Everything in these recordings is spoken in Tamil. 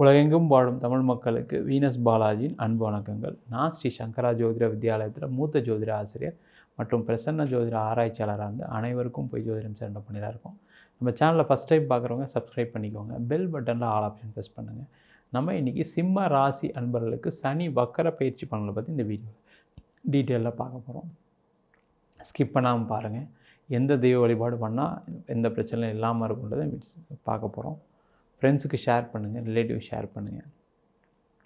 உலகெங்கும் வாழும் தமிழ் மக்களுக்கு வீனஸ் பாலாஜியின் அன்பு வணக்கங்கள். நான் ஸ்ரீ சங்கரா ஜோதிட வித்யாலயத்தில் மூத்த ஜோதிட ஆசிரியர் மற்றும் பிரசன்ன ஜோதிட ஆராய்ச்சியாளராக இருந்து அனைவருக்கும் போய் ஜோதிடம் சேர்ந்த பண்ணியாக இருக்கும். நம்ம சேனலில் ஃபஸ்ட் டைம் பார்க்குறவங்க சப்ஸ்கிரைப் பண்ணிக்கோங்க. பெல் பட்டனில் ஆல் ஆப்ஷன் ப்ரெஸ் பண்ணுங்கள் நம்ம இன்றைக்கி சிம்ம ராசி அன்பர்களுக்கு சனி வக்கர பயிற்சி பண்ணலை பற்றி இந்த வீடியோ டீட்டெயிலாக பார்க்க போகிறோம் ஸ்கிப் பண்ணாமல் பாருங்கள் எந்த தெய்வ வழிபாடு பண்ணால் எந்த பிரச்சனையும் இல்லாமல் இருக்குன்றதை பார்க்க போகிறோம் ஃப்ரெண்ட்ஸுக்கு ஷேர் பண்ணுங்கள் ரிலேட்டிவ் ஷேர் பண்ணுங்கள்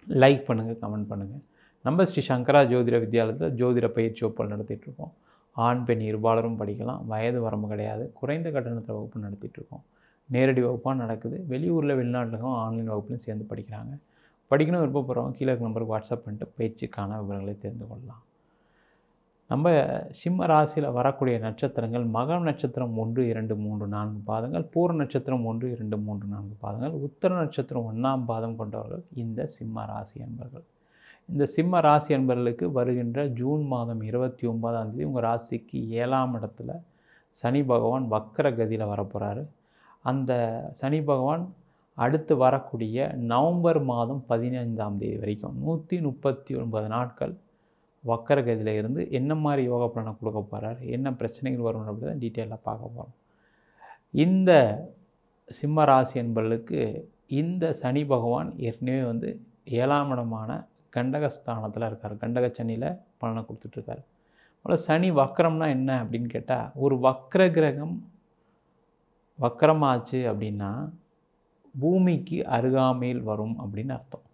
லைக் பண்ணுங்கள் கமெண்ட் பண்ணுங்கள் நம்ம ஸ்ரீ சங்கரா ஜோதிட வித்யாலயத்தில் ஜோதிட பயிற்சி வகுப்புகள் நடத்திட்டுருக்கோம் ஆண் பெண் இருபாலரும் படிக்கலாம். வயது வரம்பு கிடையாது. குறைந்த கட்டணத்தில் வகுப்பு நடத்திட்டுருக்கோம் நேரடி வகுப்பாக நடக்குது. வெளியூரில் வெளிநாட்டுக்கும் ஆன்லைன் வகுப்புலையும் சேர்ந்து படிக்கிறாங்க. படிக்கணும் விருப்பப்படுறவங்க கீழே இருக்க நம்பருக்கு வாட்ஸ்அப் பண்ணிட்டு பயிற்சிக்கான விவரங்களை தெரிந்து கொள்ளலாம். நம்ம சிம்ம ராசியில் வரக்கூடிய நட்சத்திரங்கள் மகம் நட்சத்திரம் ஒன்று இரண்டு மூன்று நான்கு பாதங்கள் பூர நட்சத்திரம் ஒன்று இரண்டு மூன்று நான்கு பாதங்கள் உத்தர நட்சத்திரம் ஒன்றாம் பாதம் கொண்டவர்கள் இந்த சிம்ம ராசி என்பர்கள். இந்த சிம்ம ராசி என்பர்களுக்கு வருகின்ற ஜூன் மாதம் இருபத்தி ஒன்பதாம் தேதி உங்கள் ராசிக்கு ஏழாம் இடத்துல சனி பகவான் வக்கர கதியில் வரப்போகிறாரு அந்த சனி பகவான் அடுத்து வரக்கூடிய நவம்பர் மாதம் பதினைந்தாம் தேதி வரைக்கும் நூற்றி முப்பத்தி ஒன்பது நாட்கள் வக்கரகதியில் இருந்து என்ன மாதிரி யோகா பலனை கொடுக்க போகிறார் என்ன பிரச்சனைகள் வரும் அப்படி தான் டீட்டெயிலாக பார்க்க போகிறோம் இந்த சிம்ம ராசி என்பர்களுக்கு இந்த சனி பகவான் ஏற்கனவே வந்து ஏழாம் இடமான கண்டகஸ்தானத்தில் இருக்கார். கண்டக சனியில் பலனை கொடுத்துட்ருக்காரு அதில் சனி வக்கரம்னா என்ன அப்படின்னு கேட்டால் ஒரு வக்கர கிரகம் வக்கரமாச்சு அப்படின்னா பூமிக்கு அருகாமையில் வரும் அப்படின்னு அர்த்தம்.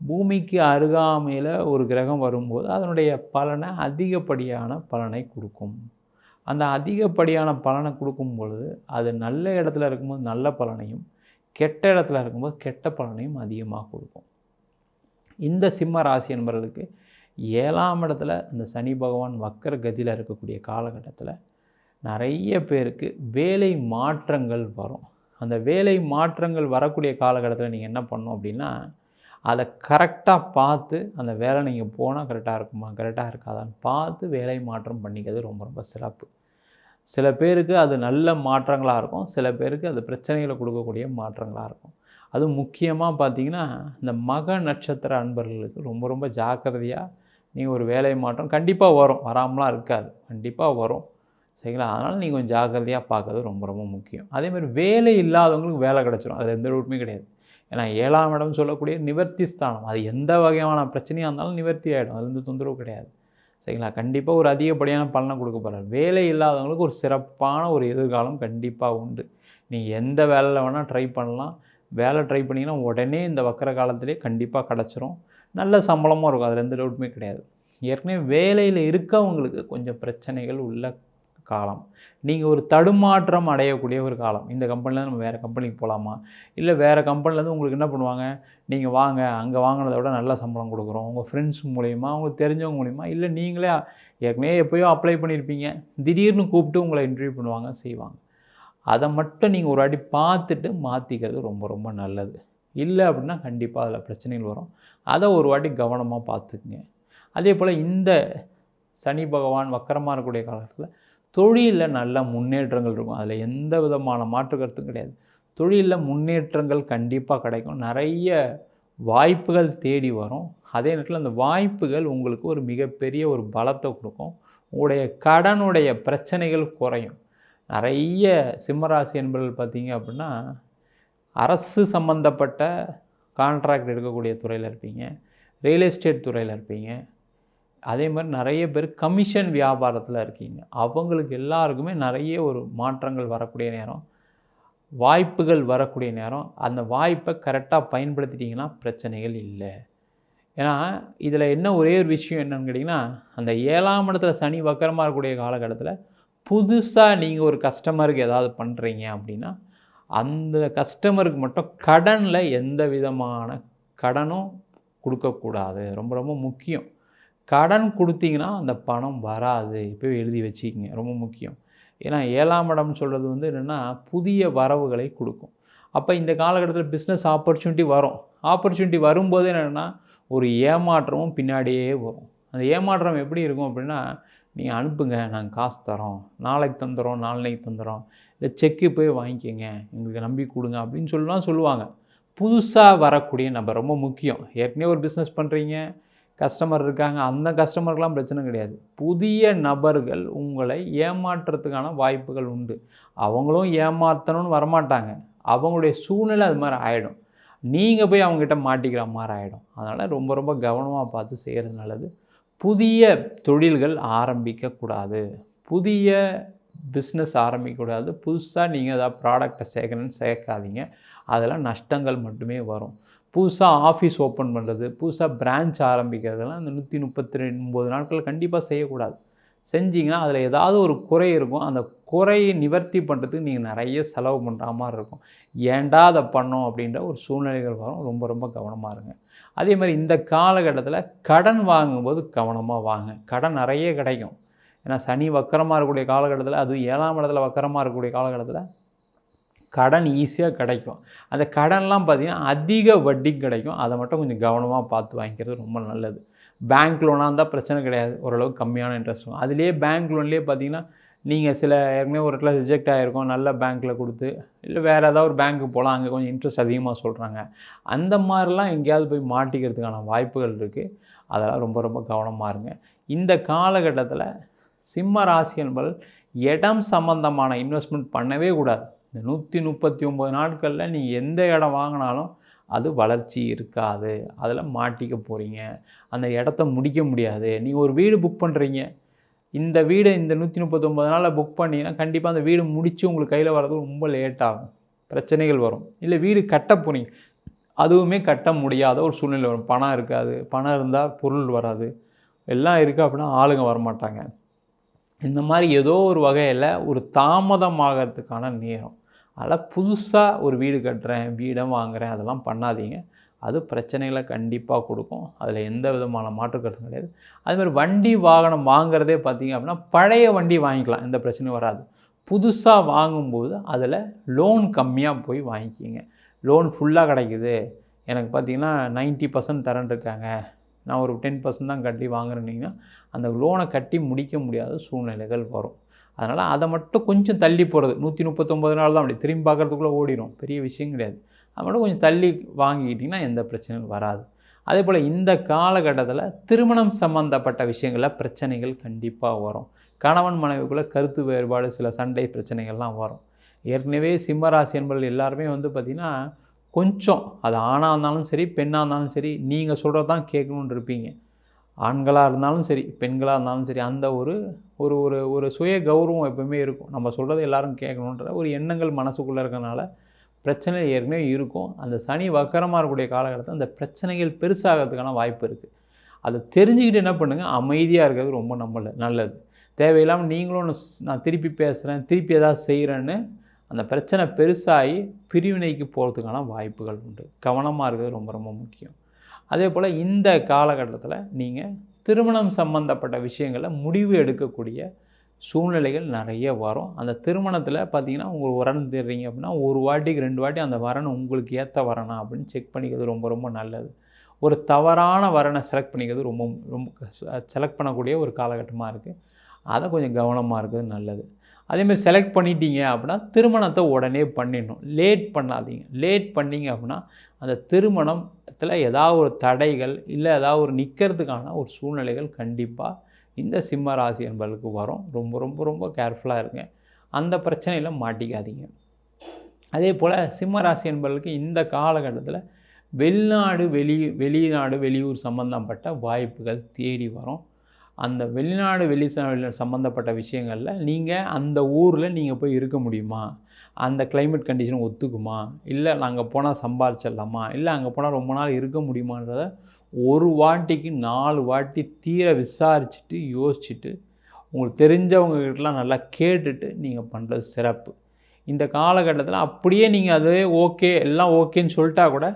பூமிக்கு அருகாமையில் ஒரு கிரகம் வரும்போது அதனுடைய பலனை அதிகப்படியான பலனை கொடுக்கும். அந்த அதிகப்படியான பலனை கொடுக்கும் பொழுது அது நல்ல இடத்துல இருக்கும்போது நல்ல பலனையும் கெட்ட இடத்துல இருக்கும்போது கெட்ட பலனையும் அதிகமாக கொடுக்கும். இந்த சிம்ம ராசி என்பவர்களுக்கு ஏழாம் இடத்துல இந்த சனி பகவான் வக்கர கதியில் இருக்கக்கூடிய காலகட்டத்தில் நிறைய பேருக்கு வேலை மாற்றங்கள் வரும். அந்த வேலை மாற்றங்கள் வரக்கூடிய காலகட்டத்தில் நீங்கள் என்ன பண்ணும் அப்படின்னா அதை கரெக்டாக பார்த்து அந்த வேலை நீங்கள் போனால் கரெக்டாக இருக்குமா? கரெக்டாக இருக்காதான்னு பார்த்து வேலை மாற்றம் பண்ணிக்கிறது ரொம்ப ரொம்ப சிறப்பு. சில பேருக்கு அது நல்ல மாற்றங்களாக இருக்கும். சில பேருக்கு அது பிரச்சனைகளை கொடுக்கக்கூடிய மாற்றங்களாக இருக்கும். அதுவும் முக்கியமாக பார்த்தீங்கன்னா இந்த மக நட்சத்திர அன்பர்களுக்கு ரொம்ப ரொம்ப ஜாக்கிரதையாக நீங்கள் ஒரு வேலை மாற்றம் கண்டிப்பாக வரும். வராமலாம் இருக்காது. கண்டிப்பாக வரும். சரிங்களா? அதனால் நீங்கள் கொஞ்சம் ஜாக்கிரதையாக பார்க்கறது ரொம்ப ரொம்ப முக்கியம். அதேமாதிரி வேலை இல்லாதவங்களுக்கு வேலை கிடச்சிரும். அதில் எந்த ரூட்டுமே கிடையாது. ஏன்னா ஏழாம் இடம் சொல்லக்கூடிய நிவர்த்தி ஸ்தானம். அது எந்த வகையான பிரச்சனையாக இருந்தாலும் நிவர்த்தி ஆகிடும் அதுலேருந்து தொந்தரவு கிடையாது. சரிங்களா? கண்டிப்பாக ஒரு அதிகப்படியான பலனை கொடுக்க போகிறார் வேலை இல்லாதவங்களுக்கு ஒரு சிறப்பான ஒரு எதிர்காலம் கண்டிப்பாக உண்டு. நீங்கள் எந்த வேலையில் வேணால் ட்ரை பண்ணலாம். வேலை ட்ரை பண்ணிங்கன்னா உடனே இந்த வக்கர காலத்திலே கண்டிப்பாக கிடச்சிரும். நல்ல சம்பளமும் இருக்கும். அதில் எந்த டவுட்டுமே கிடையாது. ஏற்கனவே வேலையில் இருக்கவங்களுக்கு கொஞ்சம் பிரச்சனைகள் உள்ள காலம். நீங்கள் ஒரு தடுமாற்றம் அடையக்கூடிய ஒரு காலம். இந்த கம்பெனிலேருந்து நம்ம வேறு கம்பெனிக்கு போகலாமா இல்லை வேறு கம்பெனிலேருந்து உங்களுக்கு என்ன பண்ணுவாங்க? நீங்கள் வாங்க அங்கே வாங்கினதை விட நல்ல சம்பளம் கொடுக்குறோம். உங்கள் ஃப்ரெண்ட்ஸ் மூலிமா உங்களுக்கு தெரிஞ்சவங்க மூலயமா இல்லை நீங்களே ஏற்கனவே எப்போயோ அப்ளை பண்ணியிருப்பீங்க. திடீர்னு கூப்பிட்டு உங்களை இன்டர்வியூ பண்ணுவாங்க செய்வாங்க. அதை மட்டும் நீங்கள் ஒரு வாட்டி பார்த்துட்டு மாற்றிக்கிறது ரொம்ப ரொம்ப நல்லது. இல்லை அப்படின்னா கண்டிப்பாக அதில் பிரச்சனைகள் வரும். அதை ஒரு வாட்டி கவனமாக பார்த்துக்குங்க. அதே போல் இந்த சனி பகவான் வக்கரமாக இருக்கக்கூடிய காலத்தில் தொழிலில் நல்ல முன்னேற்றங்கள் இருக்கும். அதில் எந்த விதமான மாற்று கருத்தும் கிடையாது. தொழிலில் முன்னேற்றங்கள் கண்டிப்பாக கிடைக்கும். நிறைய வாய்ப்புகள் தேடி வரும். அதே நேரத்தில் அந்த வாய்ப்புகள் உங்களுக்கு ஒரு மிகப்பெரிய ஒரு பலத்தை கொடுக்கும். உங்களுடைய கடனுடைய பிரச்சனைகள் குறையும். நிறைய சிம்மராசி என்பர்கள் பார்த்தீங்க அப்படின்னா அரசு சம்மந்தப்பட்ட கான்ட்ராக்ட் எடுக்கக்கூடிய துறையில் இருப்பீங்க. ரியல் எஸ்டேட் துறையில் இருப்பீங்க. அதே மாதிரி நிறைய பேர் கமிஷன் வியாபாரத்தில் இருக்கீங்க. அவங்களுக்கு எல்லாருக்குமே நிறைய ஒரு மாற்றங்கள் வரக்கூடிய நேரம் வாய்ப்புகள் வரக்கூடிய நேரம். அந்த வாய்ப்பை கரெக்டாக பயன்படுத்திட்டிங்கன்னா பிரச்சனைகள் இல்லை. ஏன்னா இதில் என்ன ஒரே ஒரு விஷயம் என்னன்னு கேட்டிங்கன்னா அந்த ஏழாம் இடத்துல சனி வக்கரமாக இருக்கக்கூடிய காலகட்டத்தில் புதுசாக நீங்கள் ஒரு கஸ்டமருக்கு ஏதாவது பண்ணுறீங்க அப்படின்னா அந்த கஸ்டமருக்கு மட்டும் கடனில் எந்த விதமான கடனும் கொடுக்கக்கூடாது. ரொம்ப ரொம்ப முக்கியம். கடன் கொடுத்தீங்கன்னா அந்த பணம் வராது. இப்போ எழுதி வச்சுக்கிங்க ரொம்ப முக்கியம். ஏன்னா ஏழாம் இடம்னு சொல்கிறது வந்து என்னென்னா புதிய வரவுகளை கொடுக்கும். அப்போ இந்த காலகட்டத்தில் பிஸ்னஸ் ஆப்பர்ச்சுனிட்டி வரும். ஆப்பர்ச்சுனிட்டி வரும்போது என்னென்னா ஒரு ஏமாற்றமும் பின்னாடியே வரும். அந்த ஏமாற்றம் எப்படி இருக்கும் அப்படின்னா நீங்கள் அனுப்புங்க நாங்கள் காசு தரோம். நாளைக்கு தந்துடுறோம் நாளைக்கு தந்துடுறோம் இல்லை செக்கு போய் வாங்கிக்கோங்க. எங்களுக்கு நம்பி கொடுங்க அப்படின்னு சொல்லலாம் சொல்லுவாங்க. புதுசாக வரக்கூடிய நபர் ரொம்ப முக்கியம். ஏற்கனவே ஒரு பிஸ்னஸ் பண்ணுறீங்க கஸ்டமர் இருக்காங்க அந்த கஸ்டமருக்கெலாம் பிரச்சனை கிடையாது. புதிய நபர்கள் உங்களை ஏமாற்றுறதுக்கான வாய்ப்புகள் உண்டு. அவங்களும் ஏமாற்றணும்னு வரமாட்டாங்க. அவங்களுடைய சூழ்நிலை அது மாதிரி ஆகிடும் நீங்கள் போய் அவங்ககிட்ட மாட்டிக்கிற மாதிரி ஆகிடும் அதனால் ரொம்ப ரொம்ப கவனமாக பார்த்து செய்கிறது நல்லது. புதிய தொழில்கள் ஆரம்பிக்கக்கூடாது. புதிய பிஸ்னஸ் ஆரம்பிக்கக்கூடாது. புதுசாக நீங்கள் ஏதாவது ப்ராடக்டை சேர்க்கணும்னு சேர்க்காதீங்க. அதெல்லாம் நஷ்டங்கள் மட்டுமே வரும். புதுசாக ஆஃபீஸ் ஓப்பன் பண்ணுறது புதுசாக பிரான்ச் ஆரம்பிக்கிறதெல்லாம் அந்த நூற்றி முப்பத்தி ரெண்டு ஒம்பது நாட்கள் கண்டிப்பாக செய்யக்கூடாது. செஞ்சிங்கன்னா அதில் ஏதாவது ஒரு குறை இருக்கும். அந்த குறையை நிவர்த்தி பண்ணுறதுக்கு நீங்கள் நிறைய செலவு பண்ணுற மாதிரி இருக்கும். ஏண்டா அதை பண்ணோம் அப்படின்ற ஒரு சூழ்நிலைகள் வரும். ரொம்ப ரொம்ப கவனமாக இருங்க. அதே மாதிரி இந்த காலகட்டத்தில் கடன் வாங்கும்போது கவனமாக வாங்க. கடன் நிறைய கிடைக்கும். ஏன்னா சனி வக்கரமாக இருக்கக்கூடிய காலகட்டத்தில் அதுவும் ஏழாம் இடத்துல வக்கரமாக இருக்கக்கூடிய காலகட்டத்தில் கடன் ஈஸியாக கிடைக்கும். அந்த கடன்லாம் பார்த்திங்கன்னா அதிக வட்டி கிடைக்கும். அதை மட்டும் கொஞ்சம் கவனமாக பார்த்து வாங்கிக்கிறது ரொம்ப நல்லது. பேங்க் லோனாக இருந்தால் பிரச்சனை கிடையாது. ஓரளவுக்கு கம்மியான இன்ட்ரெஸ்ட் வரும். அதுலேயே பேங்க் லோன்லேயே பார்த்தீங்கன்னா நீங்கள் சில ஏற்கனவே ஒரு இடத்துல ரிஜெக்ட் ஆகிருக்கும் நல்ல பேங்க்கில் கொடுத்து இல்லை வேறு ஏதாவது ஒரு பேங்க்கு போகலாம் அங்கே கொஞ்சம் இன்ட்ரெஸ்ட் அதிகமாக சொல்கிறாங்க அந்த மாதிரிலாம் எங்கேயாவது போய் மாட்டிக்கிறதுக்கான வாய்ப்புகள் இருக்குது அதெல்லாம் ரொம்ப ரொம்ப கவனமாக இருங்க. இந்த காலகட்டத்தில் சிம்ம ராசி என்பது இடம் சம்மந்தமான இன்வெஸ்ட்மெண்ட் பண்ணவே கூடாது. இந்த நூற்றி முப்பத்தி ஒம்பது நாட்களில் நீங்கள் எந்த இடம் வாங்கினாலும் அது வளர்ச்சி இருக்காது. அதில் மாட்டிக்க போகிறீங்க அந்த இடத்த முடிக்க முடியாது. நீங்கள் ஒரு வீடு புக் பண்ணுறீங்க இந்த வீடு இந்த நூற்றி முப்பத்தொம்பது நாளில் புக் பண்ணிங்கன்னா கண்டிப்பாக அந்த வீடு முடித்து உங்களுக்கு கையில் வர்றது ரொம்ப லேட் ஆகும். பிரச்சனைகள் வரும். இல்லை வீடு கட்ட போகிறீங்க அதுவுமே கட்ட முடியாத ஒரு சூழ்நிலை வரும். பணம் இருக்காது. பணம் இருந்தால் பொருள் வராது. எல்லாம் இருக்குது அப்படின்னா ஆளுங்க வரமாட்டாங்க. இந்த மாதிரி ஏதோ ஒரு வகையில் ஒரு தாமதமாகறதுக்கான நேரம். அதனால் புதுசாக ஒரு வீடு கட்டுறேன் வீடம் வாங்குகிறேன் அதெல்லாம் பண்ணாதீங்க. அது பிரச்சனைகளை கண்டிப்பாக கொடுக்கும். அதில் எந்த விதமான மாற்று கருத்தும் கிடையாது. அதுமாதிரி வண்டி வாகனம் வாங்குறதே பார்த்திங்க அப்படின்னா பழைய வண்டி வாங்கிக்கலாம். எந்த பிரச்சனையும் வராது. புதுசாக வாங்கும்போது அதில் லோன் கம்மியாக போய் வாங்கிக்கிங்க. லோன் ஃபுல்லாக கிடைக்குது. எனக்கு பார்த்திங்கன்னா நைன்ட்டி பர்சன்ட் தரேன் இருக்காங்க. நான் ஒரு டென் பர்சன்ட் தான் கட்டி வாங்குறேன்னிங்கன்னா அந்த லோனை கட்டி முடிக்க முடியாத சூழ்நிலைகள் வரும். அதனால் அதை மட்டும் கொஞ்சம் தள்ளி போகிறது நூற்றி முப்பத்தொம்பது நாள் தான் அப்படி. திரும்பி பார்க்குறதுக்குள்ளே ஓடிடும் பெரிய விஷயம் கிடையாது. அது மட்டும் கொஞ்சம் தள்ளி வாங்கிக்கிட்டிங்கன்னா எந்த பிரச்சனையும் வராது. அதே போல் இந்த காலகட்டத்தில் திருமணம் சம்மந்தப்பட்ட விஷயங்களில் பிரச்சனைகள் கண்டிப்பாக வரும். கணவன் மனைவிக்குள்ளே கருத்து வேறுபாடு சில சண்டை பிரச்சனைகள்லாம் வரும். ஏற்கனவே சிம்மராசி என்பவர்கள் எல்லாருமே வந்து பார்த்திங்கன்னா கொஞ்சம் அது ஆணாக இருந்தாலும் சரி பெண்ணாக இருந்தாலும் சரி நீங்கள் சொல்கிறது தான் கேட்கணுன்னு இருப்பீங்க. ஆண்களாக இருந்தாலும் சரி பெண்களாக இருந்தாலும் சரி அந்த ஒரு ஒரு ஒரு ஒரு சுய கௌரவம் எப்பவுமே இருக்கும். நம்ம சொல்கிறத எல்லாரும் கேட்கணுன்ற ஒரு எண்ணங்கள் மனசுக்குள்ளே இருக்கிறனால பிரச்சனை ஏற்கனவே இருக்கும். அந்த சனி வக்கரமாக இருக்கக்கூடிய காலகட்டத்தில் அந்த பிரச்சனைகள் பெருசாகிறதுக்கான வாய்ப்பு இருக்குது அதை தெரிஞ்சுக்கிட்டு என்ன பண்ணுங்கள் அமைதியாக இருக்கிறது ரொம்ப நம்மள நல்லது. தேவையில்லாமல் நீங்களும் நான் திருப்பி பேசுகிறேன் திருப்பி ஏதாவது செய்கிறேன்னு அந்த பிரச்சனை பெருசாகி பிரிவினைக்கு போகிறதுக்கான வாய்ப்புகள் உண்டு. கவனமாக இருக்கிறது ரொம்ப ரொம்ப முக்கியம். அதே போல் இந்த காலகட்டத்தில் நீங்கள் திருமணம் சம்பந்தப்பட்ட விஷயங்களை முடிவு எடுக்கக்கூடிய சூழ்நிலைகள் நிறைய வரும். அந்த திருமணத்தில் பார்த்தீங்கன்னா உங்களுக்கு வரன் தெரிறீங்க அப்படின்னா ஒரு வாட்டிக்கு ரெண்டு வாட்டி அந்த வரன் உங்களுக்கு ஏற்ற வரனா அப்படின்னு செக் பண்ணிக்கிறது ரொம்ப ரொம்ப நல்லது. ஒரு தவறான வரனை செலக்ட் பண்ணிக்கிறது ரொம்ப ரொம்ப செலக்ட் பண்ணக்கூடிய ஒரு காலகட்டமாக இருக்குது அதை கொஞ்சம் கவனமாக இருக்கிறது நல்லது. அதேமாதிரி செலக்ட் பண்ணிட்டீங்க அப்படின்னா திருமணத்தை உடனே பண்ணிடணும். லேட் பண்ணாதீங்க. லேட் பண்ணிங்க அப்படின்னா அந்த திருமணத்தில் ஏதாவது ஒரு தடைகள் இல்லை ஏதாவது ஒரு நிற்கிறதுக்கான ஒரு சூழ்நிலைகள் கண்டிப்பாக இந்த சிம்ம ராசி என்பவர்களுக்கு வரும். ரொம்ப ரொம்ப ரொம்ப கேர்ஃபுல்லாக இருங்க. அந்த பிரச்சனையில் மாட்டிக்காதீங்க. அதே போல் சிம்ம ராசி என்பவர்களுக்கு இந்த காலகட்டத்தில் வெளிநாடு வெளி வெளிநாடு வெளியூர் சம்மந்தப்பட்ட வாய்ப்புகள் தேடி வரும். அந்த வெளிநாடு வெளி சம்மந்தப்பட்ட விஷயங்களில் நீங்கள் அந்த ஊரில் நீங்கள் போய் இருக்க முடியுமா? அந்த கிளைமேட் கண்டிஷன் ஒத்துக்குமா? இல்லை நாங்கள் போனால் சம்பாரிச்சிடலாமா? இல்லை அங்கே போனால் ரொம்ப நாள் இருக்க முடியுமான்றத ஒரு வாட்டிக்கு நாலு வாட்டி தீர விசாரிச்சுட்டு யோசிச்சுட்டு உங்களுக்கு தெரிஞ்சவங்ககிட்டலாம் நல்லா கேட்டுட்டு நீங்கள் பண்ணுறது சிறப்பு. இந்த காலகட்டத்தில் அப்படியே நீங்கள் அதே ஓகே எல்லாம் ஓகேன்னு சொல்லிட்டா கூட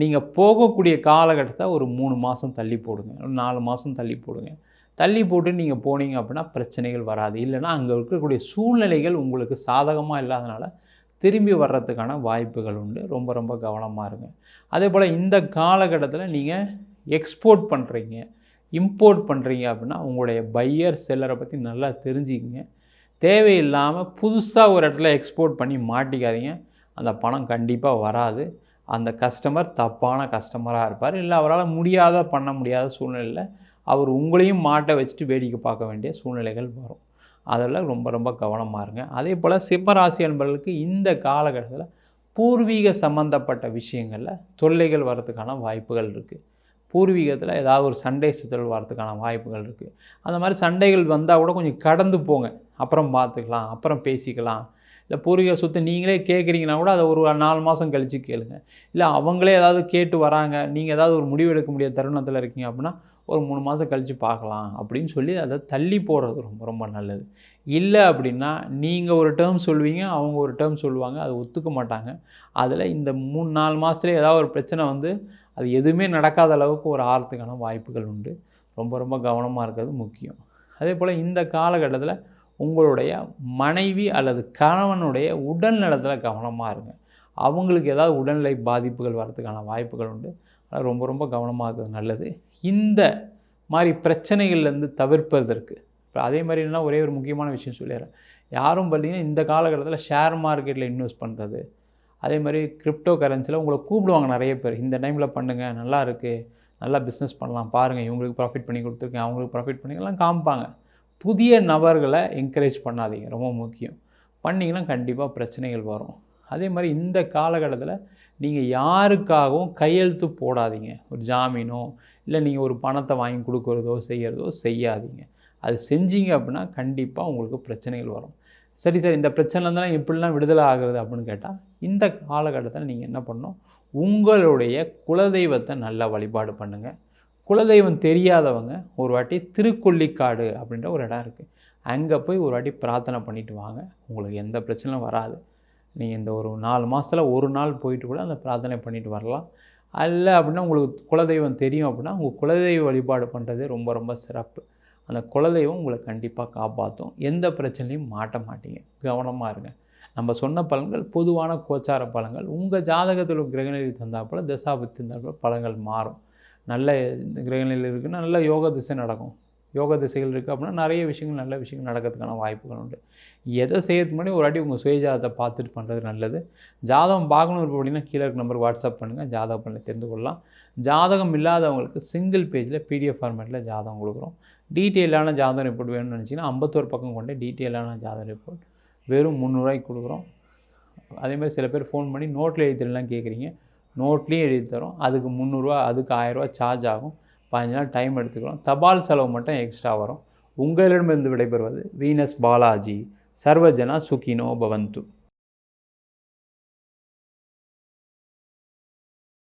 நீங்கள் போகக்கூடிய காலகட்டத்தை ஒரு மூணு மாதம் தள்ளி போடுங்க ஒரு நாலு மாதம் தள்ளி போடுங்க. தள்ளி போட்டு நீங்கள் போனீங்க அப்படின்னா பிரச்சனைகள் வராது. இல்லைன்னா அங்கே இருக்கக்கூடிய சூழ்நிலைகள் உங்களுக்கு சாதகமாக இல்லாதனால திரும்பி வர்றதுக்கான வாய்ப்புகள் உண்டு. ரொம்ப ரொம்ப கவனமாக இருங்க. அதே போல் இந்த காலகட்டத்தில் நீங்கள் எக்ஸ்போர்ட் பண்ணுறீங்க இம்போர்ட் பண்ணுறீங்க அப்படின்னா உங்களுடைய பையர் செல்லரை பற்றி நல்லா தெரிஞ்சுக்கிங்க. தேவையில்லாமல் புதுசாக ஒரு இடத்துல எக்ஸ்போர்ட் பண்ணி மாட்டிக்காதீங்க. அந்த பணம் கண்டிப்பாக வராது. அந்த கஸ்டமர் தப்பான கஸ்டமராக இருப்பார். இல்லை அவரால் முடியாத பண்ண முடியாத சூழ்நிலையில் அவர் உங்களையும் மாட்டை வச்சுட்டு வேடிக்கை பார்க்க வேண்டிய சூழ்நிலைகள் வரும். அதெல்லாம் ரொம்ப ரொம்ப கவனமாக இருங்க. அதே போல் சிம்மராசி அன்பர்களுக்கு இந்த காலகட்டத்தில் பூர்வீக சம்மந்தப்பட்ட விஷயங்களில் தொல்லைகள் வர்றதுக்கான வாய்ப்புகள் இருக்குது பூர்வீகத்தில் ஏதாவது ஒரு சண்டை சித்தல் வரதுக்கான வாய்ப்புகள் இருக்குது அந்த மாதிரி சண்டைகள் வந்தால் கூட கொஞ்சம் கடந்து போங்க. அப்புறம் பார்த்துக்கலாம் அப்புறம் பேசிக்கலாம். இல்லை பூர்வீக சொத்து நீங்களே கேட்குறீங்கன்னா கூட அதை ஒரு நாலு மாதம் கழித்து கேளுங்க. இல்லை அவங்களே ஏதாவது கேட்டு வராங்க நீங்கள் ஏதாவது ஒரு முடிவு எடுக்க முடியாத தருணத்தில் இருக்கீங்க அப்படின்னா ஒரு மூணு மாதம் கழித்து பார்க்கலாம் அப்படின்னு சொல்லி அதை தள்ளி போடுறது ரொம்ப ரொம்ப நல்லது. இல்லை அப்படின்னா நீங்கள் ஒரு டேர்ம் சொல்லுவீங்க அவங்க ஒரு டேர்ம் சொல்லுவாங்க அதை ஒத்துக்க மாட்டாங்க. அதில் இந்த மூணு நாலு மாதத்துலேயே ஏதாவது ஒரு பிரச்சனை வந்து அது எதுவுமே நடக்காத அளவுக்கு ஒரு ஆறத்துக்கான வாய்ப்புகள் உண்டு. ரொம்ப ரொம்ப கவனமாக இருக்கிறது முக்கியம். அதே போல் இந்த காலகட்டத்தில் உங்களுடைய மனைவி அல்லது கணவனுடைய உடல் நலத்தில் கவனமாக இருங்க. அவங்களுக்கு ஏதாவது உடல்நிலை பாதிப்புகள் வரதுக்கான வாய்ப்புகள் உண்டு. ஆனால் ரொம்ப ரொம்ப கவனமாக இருக்கிறது நல்லது. இந்த மாதிரி பிரச்சனைகள்லேருந்து தவிர்ப்பதற்கு. இப்போ அதே மாதிரி என்ன ஒரே ஒரு முக்கியமான விஷயம் சொல்லிடுறேன். யாரும் பார்த்தீங்கன்னா இந்த காலகட்டத்தில் ஷேர் மார்க்கெட்டில் இன்வெஸ்ட் பண்ணுறது அதே மாதிரி கிரிப்டோ கரன்சியில் உங்களை கூப்பிடுவாங்க நிறைய பேர். இந்த டைமில் பண்ணுங்கள் நல்லா இருக்குது நல்லா பிஸ்னஸ் பண்ணலாம் பாருங்கள் இவங்களுக்கு ப்ராஃபிட் பண்ணி கொடுத்துருக்கேன். அவங்களுக்கு ப்ராஃபிட் பண்ணிக்கலாம் காமிப்பாங்க. புதிய நபர்களை என்கரேஜ் பண்ணாதீங்க. ரொம்ப முக்கியம். பண்ணிங்கன்னா கண்டிப்பாக பிரச்சனைகள் வரும். அதே மாதிரி இந்த காலகட்டத்தில் நீங்கள் யாருக்காகவும் கையெழுத்து போடாதீங்க. ஒரு ஜாமீனோ இல்லை நீங்கள் ஒரு பணத்தை வாங்கி கொடுக்குறதோ செய்கிறதோ செய்யாதீங்க. அது செஞ்சீங்க அப்படின்னா கண்டிப்பாக உங்களுக்கு பிரச்சனைகள் வரும். சரி சார் இந்த பிரச்சனைலேருந்துலாம் எப்படிலாம் விடுதலை ஆகுறது அப்படின்னு கேட்டால் இந்த காலகட்டத்தில் நீங்கள் என்ன பண்ணணும்? உங்களுடைய குலதெய்வத்தை நல்லா வழிபாடு பண்ணுங்கள் குலதெய்வம் தெரியாதவங்க ஒரு வாட்டி திருக்கொல்லிக்காடு அப்படின்ற ஒரு இடம் இருக்குது அங்கே போய் ஒரு வாட்டி பிரார்த்தனை பண்ணிட்டு வாங்க. உங்களுக்கு எந்த பிரச்சனையும் வராது. நீங்கள் இந்த ஒரு நாலு மாதத்தில் ஒரு நாள் போயிட்டு கூட அந்த பிரார்த்தனை பண்ணிட்டு வரலாம். அல்ல அப்படின்னா உங்களுக்கு குலதெய்வம் தெரியும் அப்படின்னா உங்கள் குலதெய்வ வழிபாடு பண்ணுறது ரொம்ப ரொம்ப சிறப்பு. அந்த குலதெய்வம் உங்களை கண்டிப்பாக காப்பாற்றும் எந்த பிரச்சனையும் மாட்ட மாட்டீங்க. கவனமாக இருங்க. நம்ம சொன்ன பலன்கள் பொதுவான கோச்சார பலன்கள் உங்கள் ஜாதகத்தில் கிரகநிலை தந்தாப்புல தசாபத்தி போல் பலன்கள் மாறும். நல்ல கிரகங்களில் இருக்குன்னா நல்ல யோக திசை நடக்கும். யோக திசைகள் இருக்குது அப்படின்னா நிறைய விஷயங்கள் நல்ல விஷயங்கள் நடக்கிறதுக்கான வாய்ப்புகள் உண்டு. எதை செய்யறதுக்கு முன்னாடி ஒரு வாட்டி உங்கள் சுயஜாதத்தை பார்த்துட்டு பண்ணுறது நல்லது. ஜாதகம் பார்க்கணும் இருப்போம் அப்படின்னா கீழே இருக்க நம்பருக்கு வாட்ஸ்அப் பண்ணுங்கள் ஜாதகம் பண்ணி தெரிந்து கொள்ளலாம். ஜாதகம் இல்லாதவங்களுக்கு சிங்கிள் பேஜில் பிடிஎஃப் ஃபார்மேட்டில் ஜாதகம் கொடுக்குறோம். டீட்டெயிலான ஜாதகம் ரிப்போர்ட் வேணும்னு நினச்சிங்கன்னா ஐம்பத்தோரு பக்கம் கொண்டு டீட்டெயிலான ஜாதகம் ரிப்போர்ட் வெறும் முந்நூறுவாய்க்கு கொடுக்குறோம். அதேமாதிரி சில பேர் ஃபோன் பண்ணி நோட்டில் எழுதிலாம் கேட்குறீங்க. நோட்லேயும் எழுதி தரோம். அதுக்கு முந்நூறுரூவா அதுக்கு ஆயிரரூவா சார்ஜ் ஆகும். பதினஞ்சு நாள் டைம் எடுத்துக்கிறோம். தபால் செலவு மட்டும் எக்ஸ்ட்ரா வரும். உங்களிடமிருந்து விடைபெறுவது வீனஸ் பாலாஜி. சர்வஜனா சுகினோ பவந்து.